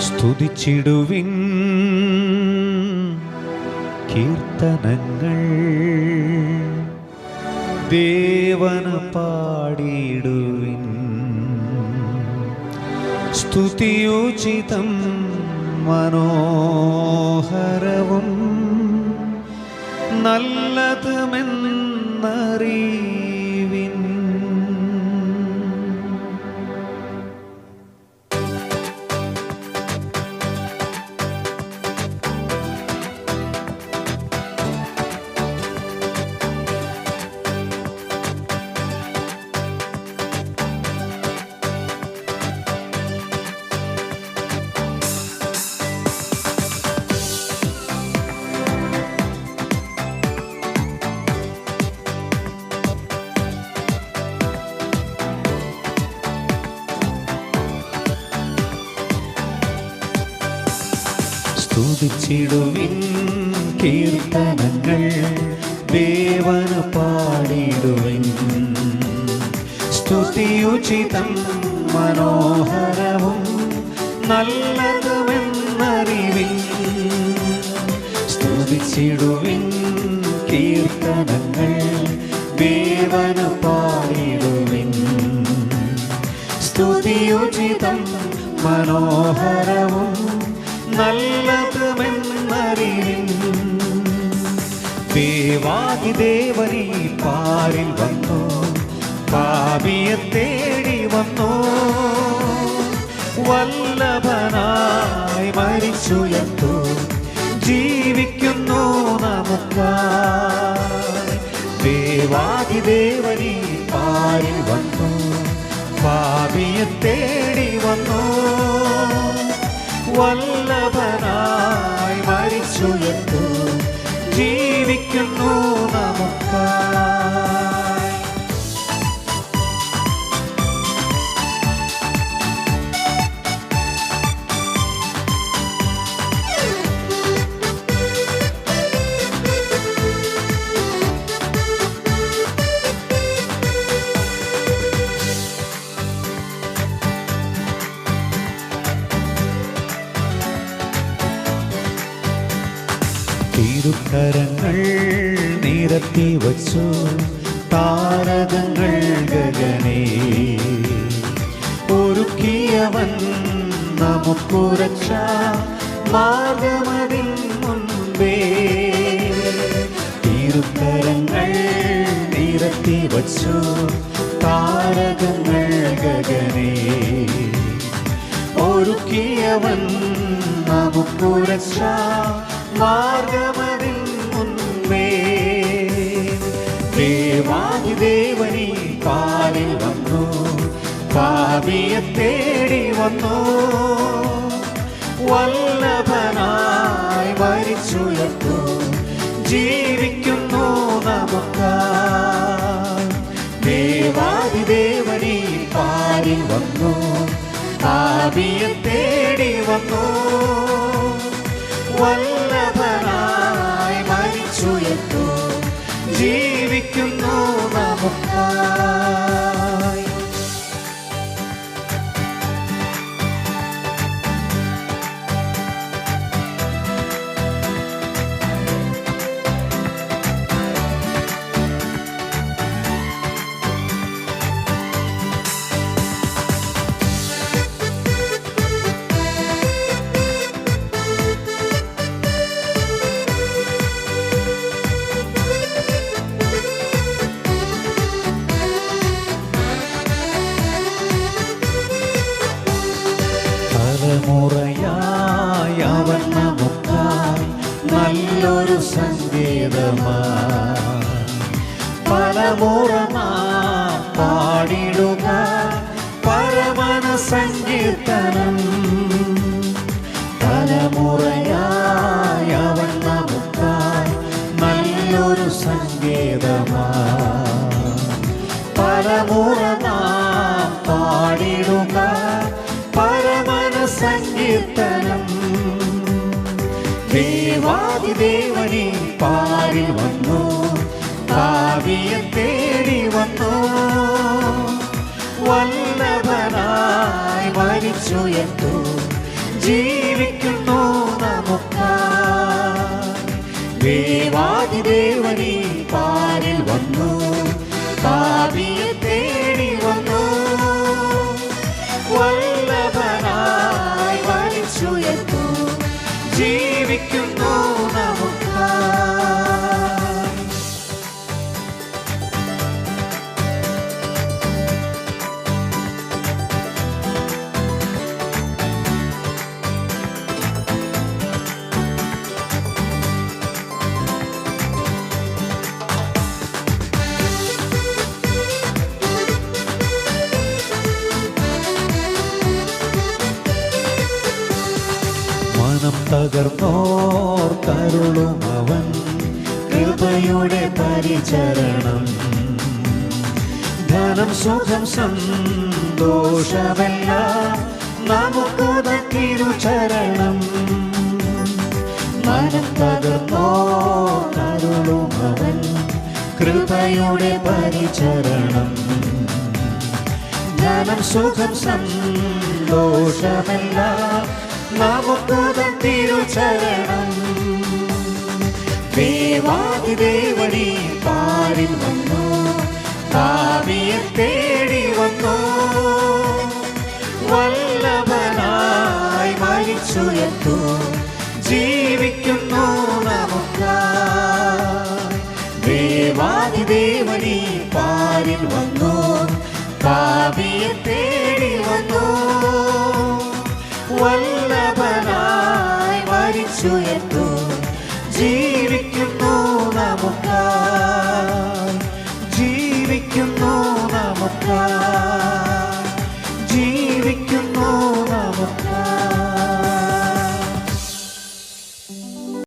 സ്തുതിച്ചിടുവിൻ. കീർത്തനങ്ങൾ ദേവന പാടിയിടുവിൻ. സ്തുതിയോചിതം മനോഹരവും നല്ലതുമെന്നറിവിൻ സ്തുതിച്ചിടുവിൻ കീർത്തനങ്ങൾ ദേവന പാടിടുവിൻ. സ്തുതിയുചിതം മനോഹരവും നല്ലതുമെന്നറിവിൻ. സ്തുതിച്ചിടുവിൻ കീർത്തനങ്ങൾ ദേവന പാടിടുവിൻ. സ്തുതിയുചിതം മനോഹരവും നല്ലതുമെന്നറിവിൻ ദേവാദി ദേവനി പാരിൽ വന്നു. പാപിയെ തേടി വന്നു. വല്ലഭനായി മരിച്ചുയർത്തു ജീവിക്കുന്നു നമുക്ക ദേവാദി ദേവനി പാരിൽ വന്നു. പാപിയെ തേടി വന്നു. വല്ലഭനായി മരിച്ചുയർത്തു ജീവിക്കുന്നു നമുക്കായി തിരുക്കരങ്ങൾ നിരത്തി വച്ചു താരകങ്ങൾ ഗഗനേ. ഒരുക്കിയവൻ നമുക്കുരക്ഷ മാർഗമതിൽ മുൻപേ. തിരുക്കരങ്ങൾ നിരത്തി വച്ചു താരകങ്ങൾ ഗഗനേ. ഒരുക്കിയവൻ നമുക്കുരക്ഷ മാർഗമതിൽ ദേവാദി ദേവനി പാലിൽ വന്നു. പാപിയെ തേടി വന്നു. വല്ലഭനായി മരിച്ചുയർത്തു ജീവിക്കുന്നു ദേവനി പാലിൽ വന്നു. പാപിയെ തേടി വന്നു. വല്ലഭനായി പാടിടുക പരമന സങ്കീർത്തനം. തലമുറയായ അവൻ നമുക്കായി നല്ലൊരു സങ്കേതമാ പരമുറ നാം പാടിടുക. പരമന സങ്കീർത്തനം. ദേവാദി ദേവനെ പാടി വന്നു. ഭാവിയെ തേടി വന്നു. വല്ലഭനായി മരിച്ചുയർത്തു ജീവിക്കുന്നു നമുക്കായി ദേവാദിദേവനീ പാരിൽ വന്നു പാപിയെ തേടി വന്നു. വല്ലഭനായി വലിച്ചുയർത്തു ജീവിക്കുന്നു മനം തകർന്നോർ കരുളും അവൻ കൃപയുടെ പരിചരണം. ധനം സുഖം സന്തോഷമല്ല നമുക്ക് തിരുചരണം. മനം തകർന്നോ കരുളും അവൻ കൃപയുടെ പരിചരണം. ധനം സുഖം സന്തോഷമെല്ലാം നമുക്ക് തിരുചരണം ദേവാദിദേവനി പാരിൽ വന്നു. കാവിയെ തേടി വന്നു. വല്ലഭനായി മരിച്ചുയർത്തു ജീവിക്കുന്നു നമുക്ക്. ദേവാതി ദേവടി പാരിൽ വന്നു. കാവിയെ തേടി വന്നു. വല്ല enfocar.